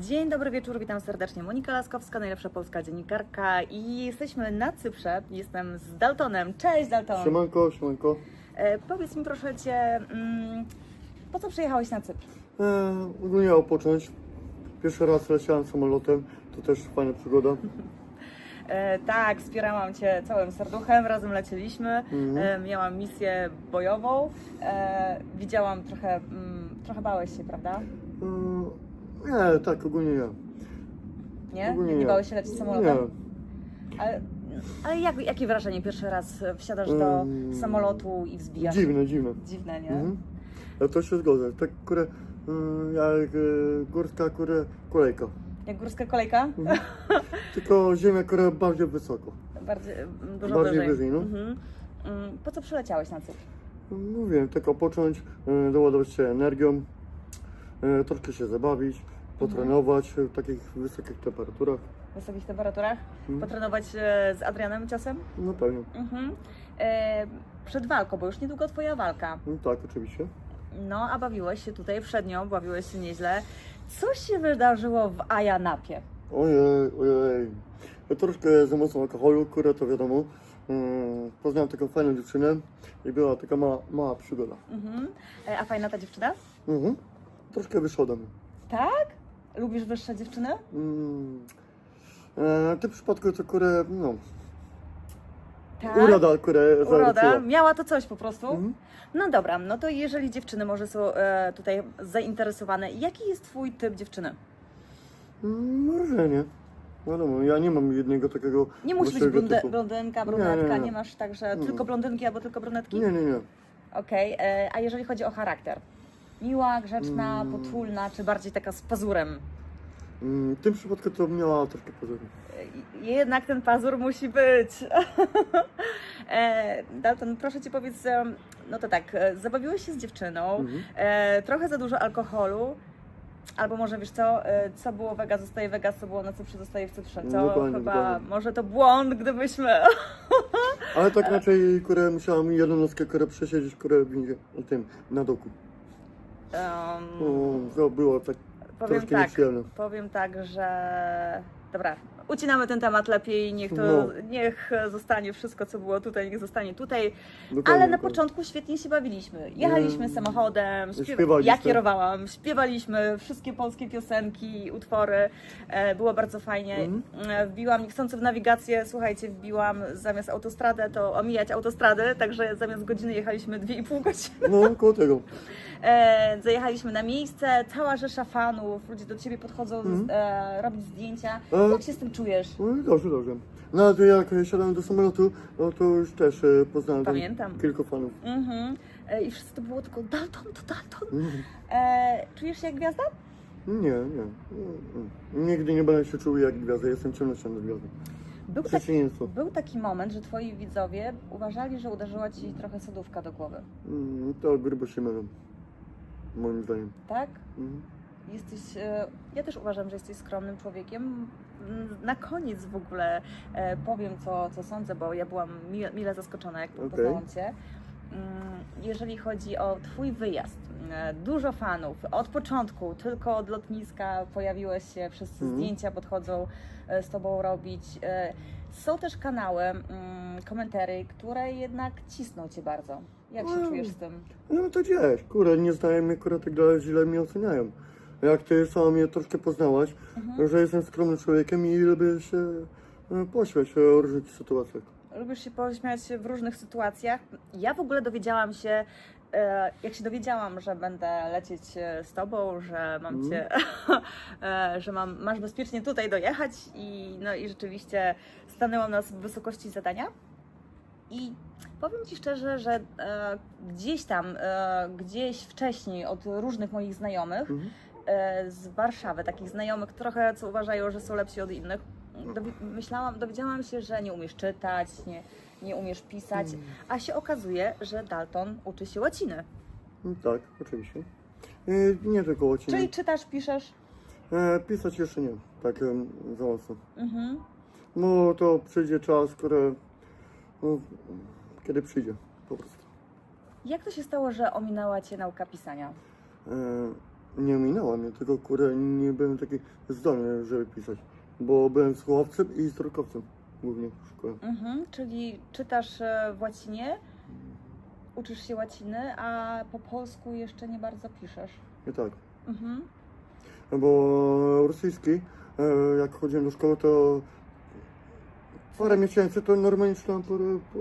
Dzień dobry wieczór, witam serdecznie. Monika Laskowska, najlepsza polska dziennikarka i jesteśmy na Cyprze. Jestem z Daltonem. Cześć Dalton. Siemanko, siemanko. E, powiedz mi proszę Cię, mm, po co przyjechałeś na Cypr? E, ogólnie odpocząć. Pierwszy raz leciałem samolotem, to też fajna przygoda. E, tak, wspierałam Cię całym serduchem, razem lecieliśmy. Mhm. E, miałam misję bojową. E, widziałam trochę, mm, trochę bałeś się, prawda? E, nie, tak, ogólnie nie. Nie? Ogólnie Nie bałeś się lecieć samolotem? Nie. Ale, ale jak, jakie wrażenie pierwszy raz wsiadasz do Mm. samolotu i wzbijasz? Dziwne, dziwne. Dziwne, nie? Mhm. Ja to się zgodzę. Tak, kurę, mm, jak e, górska, kurę, kolejka. Jak górska kolejka? Mhm. Tylko ziemia, kurę, bardziej wysoko. Bardziej, mm, dużo Bardziej wyżej. wyżej, no. Mhm. Mm, Po co przyleciałeś na Cypr? No wiem, tak odpocząć, e, doładować się energią, e, troszkę się zabawić, potrenować w takich wysokich temperaturach. W wysokich temperaturach? Mhm. Potrenować e, z Adrianem czasem? No pewnie. Mhm. E, przed walką, bo już niedługo twoja walka. No tak, oczywiście. No, a bawiłeś się tutaj przed nią, bawiłeś się nieźle. Co się wydarzyło w Ajanapie? Ojej, ojej. Ja troszkę za mocno alkoholu, kurę to wiadomo. Mm, Poznałem taką fajną dziewczynę i była taka mała, mała przygoda. Mhm. E, a fajna ta dziewczyna? Mhm. Troszkę wyszło ode mnie. Tak? Lubisz wyższe dziewczyny? Mm. E, w tym przypadku to kurę, no, Tak. uroda kurę Uroda. zarzuciła. Miała to coś po prostu? Mhm. No dobra, no to jeżeli dziewczyny może są e, tutaj zainteresowane, jaki jest twój typ dziewczyny? Mm, Może nie. Wiadomo, ja nie mam jednego takiego Nie musi być typu. blondynka, brunetka, nie, nie, nie. masz tak, że Nie. tylko blondynki albo tylko brunetki? Nie, nie, nie. Okej, e, a jeżeli chodzi o charakter? Miła, grzeczna, Mm. potulna, czy bardziej taka z pazurem? Mm, W tym przypadku to miała troszkę pozoru. E, Jednak ten pazur musi być. e, Dalton, proszę Cię powiedz, em, no to tak, e, zabawiłeś się z dziewczyną, Mhm. e, trochę za dużo alkoholu, albo może wiesz co, e, co było Vega zostaje Vega, co było na Cyprze zostaje w Cyprze, co Dokładnie, chyba, dokładnie. może to błąd, gdybyśmy... Ale tak raczej kurę musiałam jedną nockę kurę przesiedzieć kurę w tym, na doku. O, to było tak powiem troszkę tak, powiem tak, że... Dobra, ucinamy ten temat lepiej, niech to, No. niech zostanie wszystko, co było tutaj, niech zostanie tutaj. Dokładnie, Ale na początku świetnie się bawiliśmy. Jechaliśmy Mm. samochodem. Śpiewaliśmy. ja kierowałam, śpiewaliśmy wszystkie polskie piosenki, utwory. E, było bardzo fajnie. Mhm. E, Wbiłam niechcący w nawigację, słuchajcie, wbiłam zamiast autostradę, to omijać autostradę, także zamiast godziny jechaliśmy 2,5 godziny. No, koło tego. E, zajechaliśmy na miejsce, cała rzesza fanów, ludzie do ciebie podchodzą Mhm. e, robić zdjęcia. Jak się z tym czujesz? No dobrze, dobrze. Nawet jak siadałem do samolotu, no to już też e, poznałem tam Pamiętam. kilku fanów. Mhm. E, I wszyscy to było tylko Dalton, to Dalton. Mhm. E, czujesz się jak gwiazda? Nie, nie. Mm, mm. Nigdy nie będę się czuł jak gwiazda, jestem ciemnością gwiazdą. Był, taki, Przeciwieństwo. był taki moment, że twoi widzowie uważali, że uderzyła ci trochę sodówka do głowy, Mm, To grubo się mylą. Moim zdaniem. tak? Mhm. Jesteś, e, ja też uważam, że jesteś skromnym człowiekiem. Mm, Na koniec w ogóle e, powiem, co, co sądzę, bo ja byłam mile, mile zaskoczona, jak Okej. poznałam Cię. Mm, Jeżeli chodzi o Twój wyjazd, e, dużo fanów. Od początku, tylko od lotniska pojawiłeś się, wszyscy Mhm. zdjęcia podchodzą e, z Tobą robić. Są też kanały, mm, komentary, które jednak cisną Cię bardzo. Jak się Mm. czujesz z tym? No to gdzieś, kurde, nie znają mnie, kurde, tak dalej źle mnie oceniają. Jak ty sama mnie troszkę poznałaś, Mhm. że jestem skromnym człowiekiem i lubię się e, pośmiać o różnych sytuacjach. lubisz się pośmiać w różnych sytuacjach. Ja w ogóle dowiedziałam się, e, jak się dowiedziałam, że będę lecieć e, z tobą, że mam Mhm. cię, e, że mam, masz bezpiecznie tutaj dojechać i, no, i rzeczywiście stanęłam na wysokości zadania. I powiem Ci szczerze, że e, gdzieś tam, e, gdzieś wcześniej od różnych moich znajomych, Mhm. E, z Warszawy, takich znajomych trochę, co uważają, że są lepsi od innych. Dowi- myślałam, dowiedziałam się, że nie umiesz czytać, nie, nie umiesz pisać, Mm. a się okazuje, że Dalton uczy się łaciny. Mm, Tak, oczywiście. E, Nie tylko łaciny. Czyli czytasz, piszesz. E, pisać jeszcze nie, tak em, za mocno. Mhm. No to przyjdzie czas, który, no, kiedy przyjdzie, po prostu. Jak to się stało, że ominęła Cię nauka pisania? E, Nie minęła mnie, tylko kurde nie byłem taki zdolny, żeby pisać. Bo byłem słuchowcem i wzrokowcem głównie w szkole. Mhm, czyli czytasz e, w łacinie, uczysz się łaciny, a po polsku jeszcze nie bardzo piszesz. I tak. Mhm. No Bo rosyjski, e, jak chodziłem do szkoły, to parę miesięcy to normalnie czytałem po, po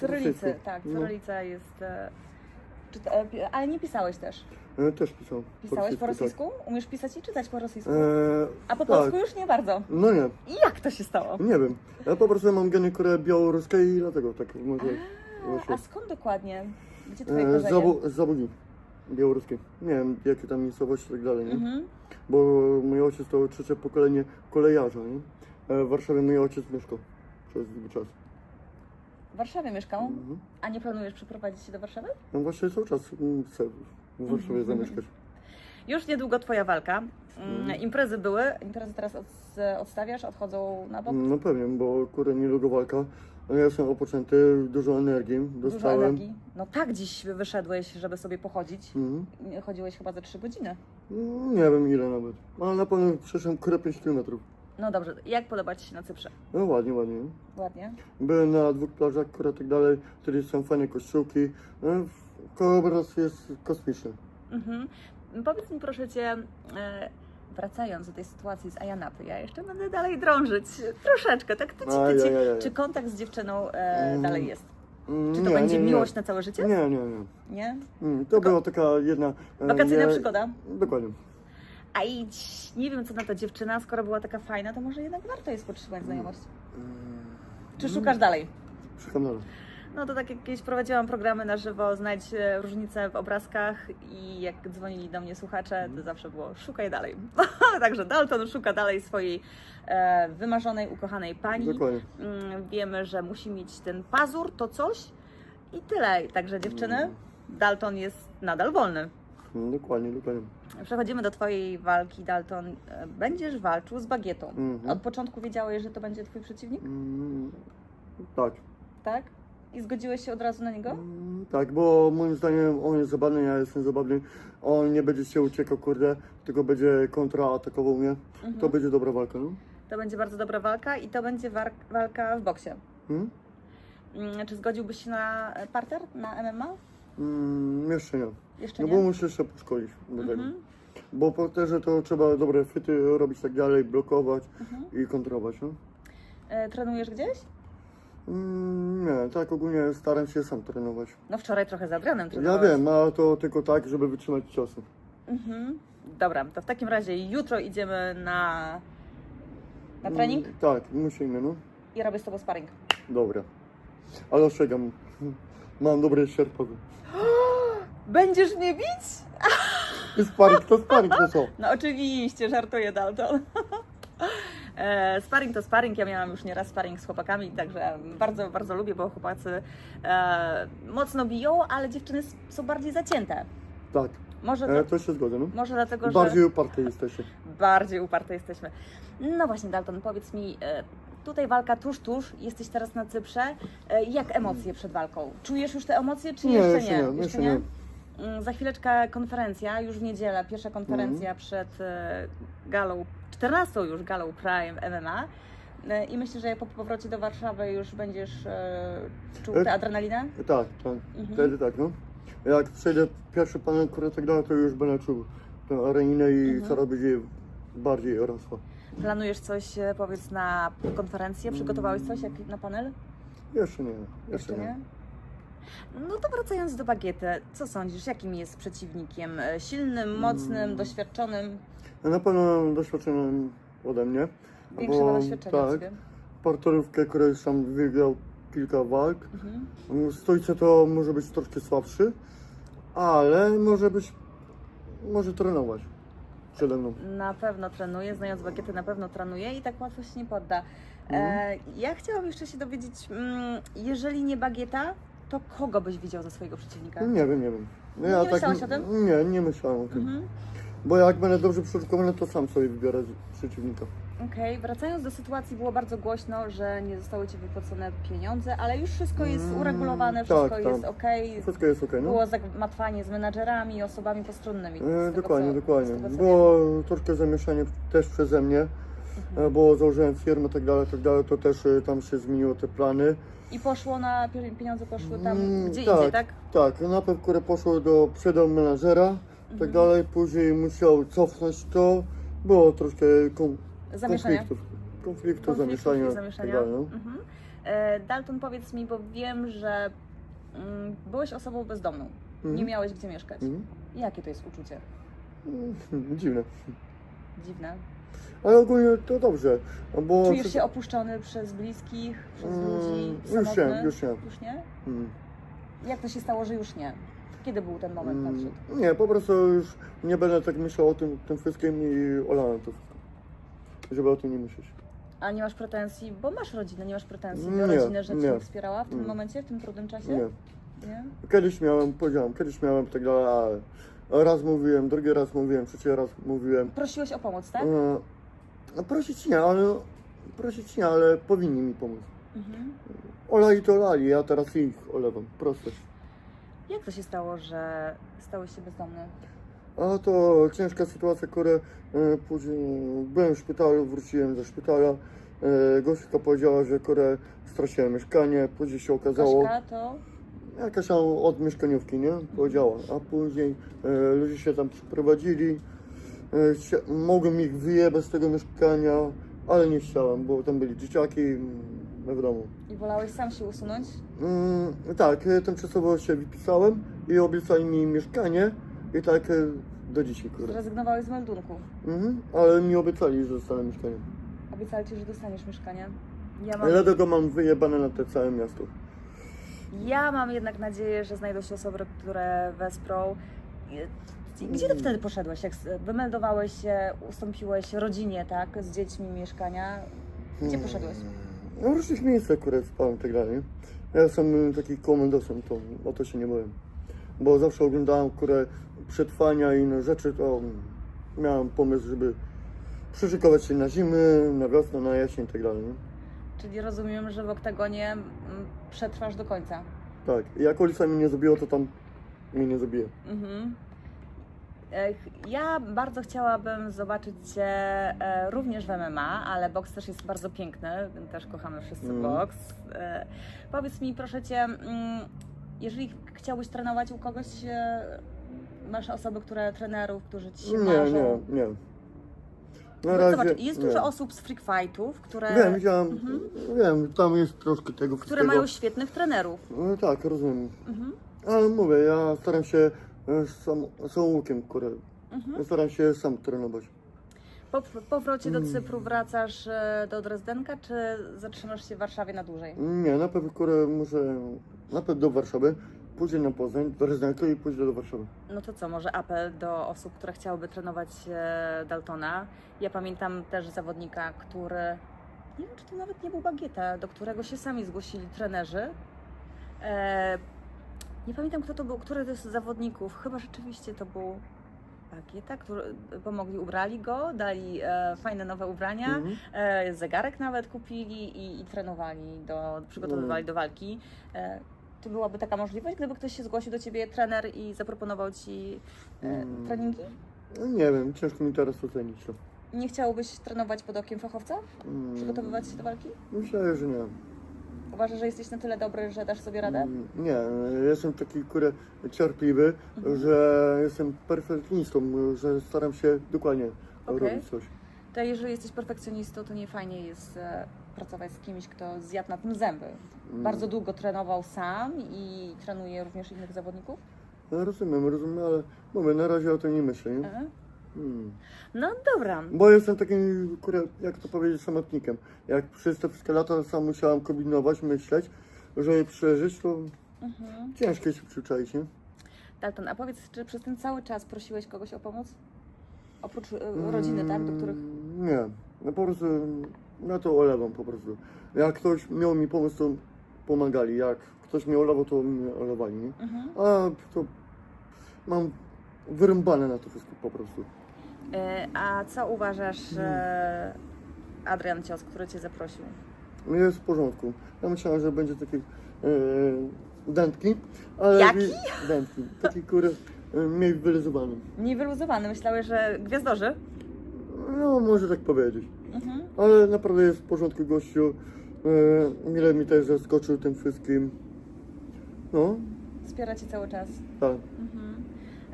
Cyrylicy, rosyjsku. tak, No. cyrylica jest... E, czyta, e, ale nie pisałeś też. E, też pisałem. Pisałeś po tak. rosyjsku? Umiesz pisać i czytać po rosyjsku? E, A po tak. polsku już nie bardzo. No nie, I jak to się stało? nie wiem. Ja po prostu mam geny Korei białoruskie i dlatego tak może A, a skąd dokładnie? Gdzie twoje E, korzenie? z, zabu, Zabugi białoruskie. Nie wiem jakie tam miejscowości i tak dalej, nie? Mhm. Bo mój ojciec to trzecie pokolenie kolejarza, nie? E, w Warszawie mój ojciec mieszkał przez długi czas. W Warszawie mieszkał, Mhm. a nie planujesz przeprowadzić się do Warszawy? No właśnie cały czas mm, chcę w Warszawie Mhm. zamieszkać. Już niedługo twoja walka. Mm, Mhm. Imprezy były, imprezy teraz od, odstawiasz, odchodzą na bok. No pewnie, bo kurde niedługo walka. No ja jestem opoczęty, dużo energii Dużo dostałem. energii. No tak dziś wyszedłeś, żeby sobie pochodzić. Mhm. Chodziłeś chyba za 3 godziny. Mm, Nie wiem ile nawet, ale na pewno przeszedłem kurde 5 km. No dobrze, jak podoba Ci się na Cyprze? No ładnie, ładnie. Ładnie. Byłem na dwóch plażach, kurde tak dalej, wtedy są fajne kościółki. No, Krajobraz jest kosmiczny. Mhm. Powiedz mi proszę Cię, e, wracając do tej sytuacji z Ajanapy, ja jeszcze będę dalej drążyć. Troszeczkę, tak tyci, tyci. Czy kontakt z dziewczyną e, Mm. dalej jest? Czy to nie, będzie nie, nie. miłość na całe życie? Nie, nie, nie. Nie? Mm, To Tylko- była taka jedna... e, Wakacyjna nie- przygoda. Dokładnie. A idź, nie wiem co na to dziewczyna, skoro była taka fajna, to może jednak warto jest podtrzymać znajomość. Czy Mm, szukasz dalej? Szukam dalej. No to tak jak kiedyś prowadziłam programy na żywo, znajdź e, różnice w obrazkach i jak dzwonili do mnie słuchacze, to zawsze było szukaj dalej. Także Dalton szuka dalej swojej e, wymarzonej, ukochanej pani. Dokładnie. Mm, wiemy, że musi mieć ten pazur, to coś i tyle. Także dziewczyny, Mm. Dalton jest nadal wolny. Mm, Dokładnie, dokładnie. Przechodzimy do Twojej walki, Dalton. Będziesz walczył z bagietą. Mhm. Od początku wiedziałeś, że to będzie Twój przeciwnik, Mm, Tak. tak? I zgodziłeś się od razu na niego? Mm, Tak, bo moim zdaniem on jest zabawny, ja jestem zabawny. On nie będzie się uciekał, kurde, tylko będzie kontraatakował mnie. Mhm. To będzie dobra walka, no? To będzie bardzo dobra walka i to będzie walka w boksie. Mm, Czy zgodziłbyś się na e, parter, na MMA? Mm, jeszcze nie. Jeszcze No nie? bo muszę jeszcze poszkolić. Mhm. Bo po terze to trzeba dobre fyty robić tak dalej, blokować Mhm. i kontrolować, no? E, trenujesz gdzieś? Mm, nie, tak ogólnie staram się sam trenować. No wczoraj trochę z Adrianem Ja trenowałeś. wiem, a to tylko tak, żeby wytrzymać ciosy. Mhm. Dobra, to w takim razie jutro idziemy na, na trening Mm, tak, musimy, no. i robię z Tobą sparring. Dobra. Ale ostrzegam, mam dobre sierpowy. Będziesz mnie bić? Sparring to sparring, to co? No oczywiście, żartuję Dalton. E, sparring to sparring, ja miałam już nieraz sparring z chłopakami, także bardzo, bardzo lubię, bo chłopacy e, mocno biją, ale dziewczyny są bardziej zacięte. Tak, Może, e, to, to się zgodzę, no. może dlatego, że Bardziej uparte jesteście. bardziej uparte jesteśmy. No właśnie Dalton, powiedz mi, e, tutaj walka tuż, tuż, jesteś teraz na Cyprze, e, jak emocje przed walką? Czujesz już te emocje, czy Nie, jeszcze, jeszcze nie? nie, jeszcze nie. Mm, Za chwileczkę konferencja, już w niedzielę, pierwsza konferencja Mhm. przed e, galą, 14 już galą Prime MMA. E, I myślę, że po powrocie do Warszawy już będziesz e, czuł tę adrenalinę? Tak, tak, Mhm. wtedy tak, no. Jak przejdę pierwszy panel, który tak to już będę czuł tę areninę i Mhm. coraz będzie bardziej rosła. Planujesz coś, powiedz, na konferencję? Przygotowałeś coś jak na panel? Jeszcze nie, jeszcze, Jeszcze nie. nie? No to wracając do bagiety, co sądzisz, jakim jest przeciwnikiem? E, Silnym, mocnym, Mm. doświadczonym? Ja na pewno doświadczony ode mnie. Większe ma doświadczenie od tak, Ciebie. Parterówkę, który już tam wygrał kilka walk. Mhm. W stójce to może być troszkę słabszy, ale może być, może trenować przede mną. Na pewno trenuje, znając bagietę na pewno trenuje i tak łatwo się nie podda. E, Mhm. ja chciałam jeszcze się dowiedzieć, mm, jeżeli nie bagieta, to kogo byś widział za swojego przeciwnika? Nie wiem, nie wiem. No Nie myślałeś o tym? Nie, nie myślałem o tym. Mhm. Bo jak będę dobrze przygotowany, to sam sobie wybiorę z- przeciwnika. Okej, wracając do sytuacji, było bardzo głośno, że nie zostały Ci wypłacone pieniądze, ale już wszystko jest Mm, uregulowane, tak, wszystko tak. jest okej. Wszystko jest okej, no? Było zagmatwanie z menadżerami i osobami postronnymi. E, z tego, dokładnie, co, dokładnie. Z tego, co Było troszkę zamieszanie też przeze mnie. Mhm. e, bo założyłem firmę, tak dalej, tak dalej, to też e, tam się zmieniło te plany. I poszło na, pie- pieniądze poszły tam Mm, gdzie tak. indziej, tak? Tak, najpierw które poszło do przedał menadżera, tak Mhm. dalej, później musiał cofnąć to. Było troszkę kom- Zamieszania. konfliktów, konfliktu, Konfliktów zamieszania, i zamieszania. tak dalej, no. Mhm. E, Dalton, powiedz mi, bo wiem, że mm, byłeś osobą bezdomną. Mhm. Nie miałeś gdzie mieszkać. Mhm. Jakie to jest uczucie? Dziwne. Dziwne. Ale ogólnie to dobrze, bo... Czujesz się opuszczony przez bliskich, przez Mm, ludzi, już nie, samotny? już nie. Już nie? Mm. Jak to się stało, że już nie? Kiedy był ten moment Mm, nadszedł? Nie, po prostu już nie będę tak myślał o tym, tym wszystkim i olałem to wszystko. Żeby o tym nie myśleć. A nie masz pretensji, bo masz rodzinę, nie masz pretensji Nie, do rodziny, że cię nie. nie wspierała w tym Mm. momencie, w tym trudnym czasie? Nie. Nie? Kiedyś miałem, powiedziałem, kiedyś miałem tak dalej, ale raz mówiłem, drugi raz mówiłem, trzeci raz mówiłem. Prosiłeś o pomoc, tak? E, No prosić nie, ale prosić nie, ale powinni mi pomóc. Mhm. Olali to olali, ja teraz ich olewam, proste. Jak to się stało, że stałeś się bezdomny? A to ciężka sytuacja, która e, później byłem w szpitalu, wróciłem ze szpitala. E, Gośka powiedziała, że które straciłem mieszkanie, później się okazało, Gośka to... jakaś tam od mieszkaniówki, nie? Powiedziała, a później e, ludzie się tam przyprowadzili, e, mogłem ich wyjebać z tego mieszkania, ale nie chciałem, bo tam byli dzieciaki mm, w domu. I wolałeś sam się usunąć? Mm, tak, e, tymczasowo się wypisałem i obiecali mi mieszkanie i tak e, do dzisiaj, kurde. Zrezygnowałeś z meldunku. Mhm, ale mi obiecali, że dostanę mieszkanie. Obiecali ci, że dostaniesz mieszkanie. Ja mam, Dlatego mam wyjebane na te całe miasto. Ja mam jednak nadzieję, że znajdą się osoby, które wesprą. Gdzie ty wtedy poszedłeś? Jak wymeldowałeś się, ustąpiłeś rodzinie, tak? Z dziećmi mieszkania. Gdzie poszedłeś? No w różnych miejscach, które spałem i tak dalej. Ja jestem y, taki komendosem, to o to się nie boję. Bo zawsze oglądałem, które przetrwania i inne rzeczy, to mm, miałem pomysł, żeby przyszykować się na zimy, na wiosnę, na jesień i tak dalej. Nie? Czyli rozumiem, że w oktagonie mm, przetrwasz do końca. Tak, i jak ulica mnie nie zabiło, to tam mnie nie zabije. Mhm. Ja bardzo chciałabym zobaczyć Cię e, również w MMA, ale boks też jest bardzo piękny, też kochamy wszyscy Mm. boks. E, powiedz mi proszę Cię, mm, jeżeli chciałbyś trenować u kogoś, e, masz osoby, które trenerów, którzy Ci się Nie, marzą? nie, nie. Na Bo razie Zobacz, jest dużo osób z freak fightów, które, Wiem, widziałem, Mhm. wiem, tam jest troszkę tego które wszystkiego. mają świetnych trenerów. No, tak, rozumiem. Mhm. Ale mówię, ja staram się e, sam, samoukiem, które Mhm. staram się sam trenować. Po powrocie do Mm. Cypru wracasz e, do Drezdenka, czy zatrzymasz się w Warszawie na dłużej? Nie, na pewno, które muszę, najpierw do Warszawy, później na Poznań, do Rezydentu i później do Warszawy. No to co, może apel do osób, które chciałyby trenować e, Daltona. Ja pamiętam też zawodnika, który, nie wiem czy to nawet nie był Bagieta, do którego się sami zgłosili trenerzy. E, nie pamiętam kto to był, który z zawodników, chyba rzeczywiście to był Bagieta, który pomogli, ubrali go, dali e, fajne nowe ubrania. Mhm. E, zegarek nawet kupili i, i trenowali, do, przygotowywali Mm. do walki. E, czy byłaby taka możliwość, gdyby ktoś się zgłosił do ciebie, trener, i zaproponował ci e, Mm. treningi? No, nie wiem, ciężko mi teraz ocenić to. Nie chciałbyś trenować pod okiem fachowca? Mm, Przygotowywać się do walki? Myślę, że nie. Uważasz, że jesteś na tyle dobry, że dasz sobie radę? Mm, Nie, jestem taki kurę cierpliwy, Mhm. że jestem perfekcjonistą, że staram się dokładnie Okej. robić coś. To jeżeli jesteś perfekcjonistą, to nie fajnie jest e, pracować z kimś, kto zjadł na tym zęby. Mm. Bardzo długo trenował sam i trenuje również innych zawodników? No, rozumiem, rozumiem, ale mówię, na razie o tym nie myślę. Nie? E? Mm. No dobra. Bo jestem takim, kurę, jak to powiedzieć, samotnikiem. Jak przez te wszystkie lata sam musiałam kombinować, myśleć, żeby przeżyć, to Mhm. ciężko się przyczaić, nie? Dalton, a powiedz, czy przez ten cały czas prosiłeś kogoś o pomoc? Oprócz e, rodziny, tak? Do których. Mm, Nie, no po prostu, no to olewam po prostu. Jak ktoś miał mi pomóc, to pomagali. Jak ktoś mnie olewał, to mnie olewali, nie? Mhm. A to mam wyrąbane na to wszystko po prostu. E, A co uważasz, e, Adrian Cios, który Cię zaprosił? No Jest w porządku. Ja myślałem, że będzie taki e, dętki, ale... Jaki? wi- Dętki. Taki kurde e, mniej wyluzowany. Nie wyluzowany, myślałeś, że gwiazdorzy? No, może tak powiedzieć. Mhm. Ale naprawdę jest w porządku gościu. E, mile mi też zaskoczył tym wszystkim. No, Wspiera Cię cały czas. tak. Mhm.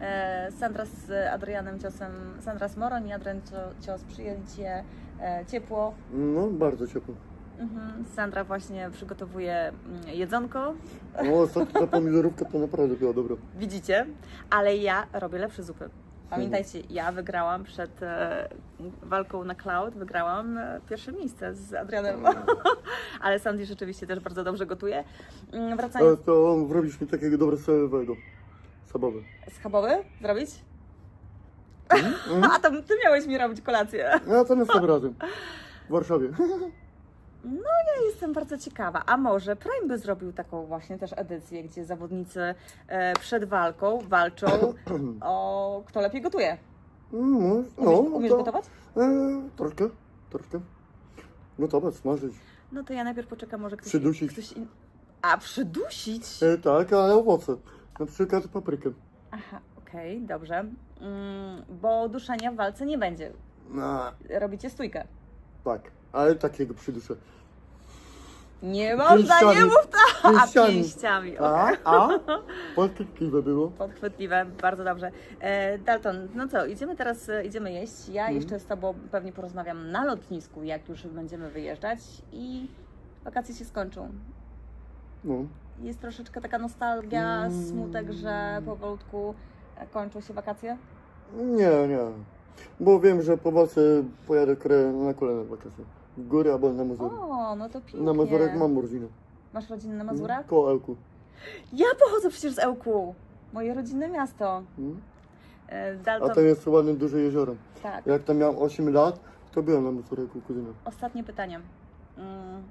E, Sandra z Adrianem Ciosem, Sandra Smoroń i Adrian Cio- Cios przyjęli Cię e, ciepło. No, bardzo ciepło. Mhm. Sandra właśnie przygotowuje mm, jedzonko, No, ostatnio ta pomidorówka to naprawdę była dobra. widzicie, ale ja robię lepsze zupy. Pamiętajcie, ja wygrałam przed e, walką na Cloud, wygrałam e, pierwsze miejsce z Adrianem, ale Sandy rzeczywiście też bardzo dobrze gotuje. Mm, Ale Wracając, to wrobisz mi takiego dobrego sabowe. schabowy zrobić? Mhm. A to ty miałeś mi robić kolację. No, to następnym razem. W Warszawie. Ja jestem bardzo ciekawa, a może Prime by zrobił taką właśnie też edycję, gdzie zawodnicy e, przed walką walczą o kto lepiej gotuje. No, Umiesz, no, umiesz to, gotować? E, troszkę, troszkę. Gotować, smażyć. No to ja najpierw poczekam, może ktoś... Przydusić. Ktoś in... A, przydusić? E, tak, ale owoce. Na przykład paprykę. Aha, okej, dobrze. Mm, bo duszenia w walce nie będzie. No, Robicie stójkę. tak, ale takiego przyduszę. Nie można, nie Pięściami. mów tak! A, Pięściami. pięściami, A, okej. a? Podkliwe było. Podchwytliwe, bardzo dobrze. E, Dalton, no co, idziemy teraz, e, idziemy jeść. Ja Mhm. jeszcze z Tobą pewnie porozmawiam na lotnisku, jak już będziemy wyjeżdżać i wakacje się skończą. No. Jest troszeczkę taka nostalgia, Mm. smutek, że powolutku e, kończą się wakacje? Nie, nie. Bo wiem, że po walce pojadę na kolejne wakacje. W góry albo na Mazury. O, no to pięknie. Na Mazurek mam rodzinę. Masz rodzinę na Mazurach? Koło Elku. Ja pochodzę przecież z Ełku. Moje rodzinne miasto. Mm. E, A to jest ładne duże jezioro. tak. Jak tam miałem 8 lat, to byłem na Mazurek u kuzyna. Ostatnie pytanie. Mm,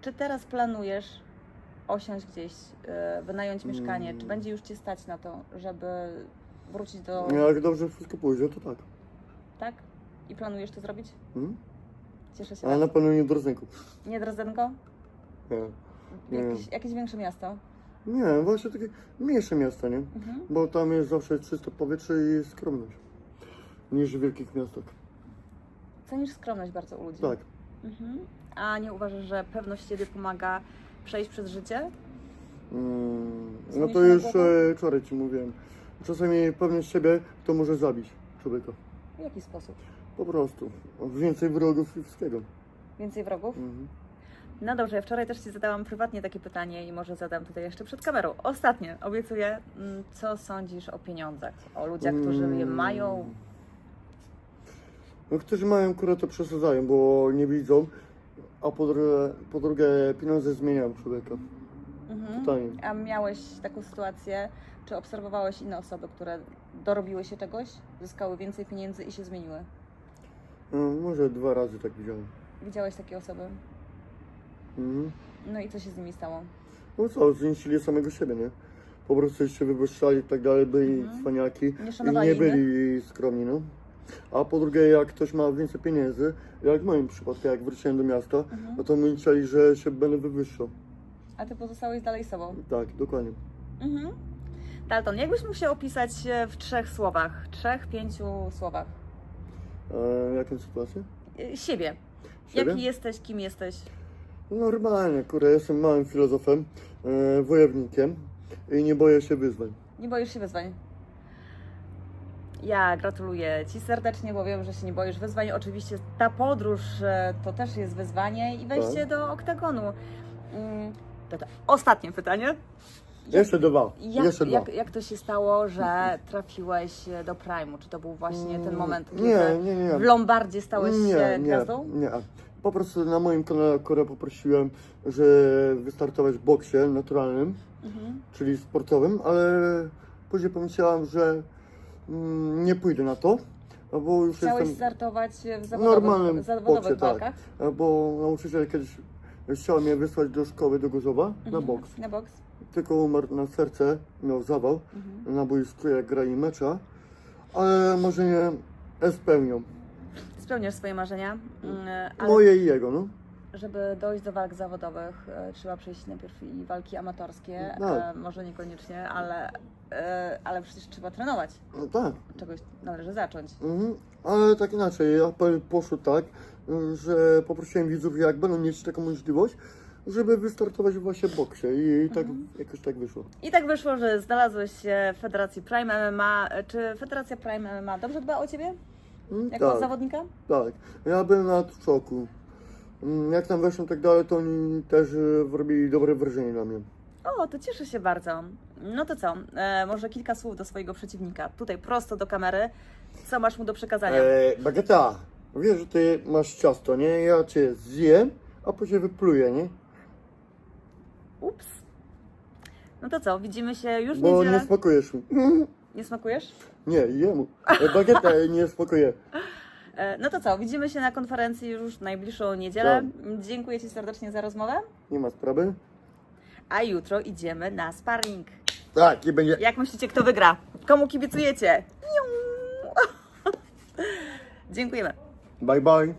Czy teraz planujesz osiąść gdzieś, e, wynająć mieszkanie? Czy będzie już Cię stać na to, żeby wrócić do... Jak dobrze wszystko pójdzie, to tak. Tak? I planujesz to zrobić? Mm? Cieszę się Ale na bardzo. pewno nie do Rozenków. Nie Drodzenko? Nie. Nie. Jakieś, jakieś większe miasto? Nie, właśnie takie mniejsze miasta, nie? Mhm. Bo tam jest zawsze czyste powietrze i skromność. Niż w wielkich miastach. Cenisz skromność bardzo u ludzi. Tak. Mhm. A nie uważasz, że pewność siebie pomaga przejść przez życie? Mm, no to już e, wczoraj ci mówiłem. Czasami pewność siebie to może zabić człowieka. W jaki sposób? Po prostu. Więcej wrogów i wszystkiego. Więcej wrogów? Mhm. No dobrze, ja wczoraj też Ci zadałam prywatnie takie pytanie i może zadam tutaj jeszcze przed kamerą. Ostatnie, obiecuję. Mm, Co sądzisz o pieniądzach? O ludziach, którzy je Mm. mają? No, którzy mają kurę to przesadzają, bo nie widzą. A po drugie, po drugie pieniądze zmieniają człowieka. Mhm. Totalnie. A miałeś taką sytuację, czy obserwowałeś inne osoby, które dorobiły się czegoś, zyskały więcej pieniędzy i się zmieniły? No, może dwa razy tak widziałem. Widziałeś takie osoby? Mhm. No i co się z nimi stało? No co, zniszczyli samego siebie, nie? Po prostu się wywyższali i tak dalej, byli Mhm. cwaniaki Nie i szanowali nie byli skromni, no. A po drugie, jak ktoś ma więcej pieniędzy, jak w moim przypadku, jak wróciłem do miasta, Mhm. no to myśleli, że się będę wywyższał. A Ty pozostałeś dalej sobą? Tak, dokładnie. Mhm. Dalton, jakbyś mógł się opisać e, w trzech słowach? Trzech, pięciu słowach? E, jaką sytuację? E, Siebie. Siebie? Jaki jesteś, kim jesteś? Normalnie, kurde, jestem małym filozofem, e, wojownikiem i nie boję się wyzwań. Nie boisz się wyzwań? Ja gratuluję Ci serdecznie, bo wiem, że się nie boisz wyzwań. Oczywiście ta podróż e, to też jest wyzwanie i wejście Tak. do oktagonu. Mm, To, to ostatnie pytanie. Jeszcze dwa, jak, jeszcze dwa. jak, jak to się stało, że trafiłeś do Prime'u? Czy to był właśnie ten Mm, moment, Nie, kiedy nie, nie. w Lombardzie stałeś się nie, nie, gwiazdą? nie. Po prostu na moim kanale akurat poprosiłem, że wystartować w boksie naturalnym, Mhm. czyli sportowym, ale później pomyślałam, że mm, nie pójdę na to, bo już Chciałeś jestem startować w zawodowych, normalnym zawodowych boksie, tak. walkach? Bo nauczyciel kiedyś chciał mnie wysłać do szkoły do Gorzowa na Mhm. boks. Na boks? Tylko umarł na serce, miał zawał Mhm. na boisku jak grali mecza, ale może nie spełnią. spełniasz swoje marzenia, mm, ale Moje i jego, no. żeby dojść do walk zawodowych, e, trzeba przejść najpierw i walki amatorskie, e, może niekoniecznie, ale, e, ale przecież trzeba trenować. no tak. Czegoś należy zacząć. Mhm. Ale tak inaczej, apel poszedł tak, że poprosiłem widzów, jak będą mieć taką możliwość, żeby wystartować właśnie w boksie i tak jakoś tak wyszło. I tak wyszło, że znalazłeś się w Federacji Prime MMA. Czy Federacja Prime MMA dobrze dba o Ciebie? Mm, Jako tak, zawodnika? tak. Ja byłem na szoku. Mm, Jak tam weszłem tak dalej, to oni też y, robili dobre wrażenie na mnie. O, to cieszę się bardzo. No to co? E, może kilka słów do swojego przeciwnika. Tutaj prosto do kamery. Co masz mu do przekazania? E, Bagata, wiesz, że ty masz ciasto, nie? Ja cię zjem, a później wypluję, nie? Ups. No to co? Widzimy się już w Bo niedzielę. nie smakujesz mi. Nie smakujesz? Nie, jemu. E, Bagieta nie smakuje. E, No to co? Widzimy się na konferencji już w najbliższą niedzielę. Tak. Dziękuję Ci serdecznie za rozmowę. Nie ma sprawy. A jutro idziemy na sparring. Tak, i będzie. Jak myślicie, kto wygra? Komu kibicujecie? Dziękujemy. Bye bye.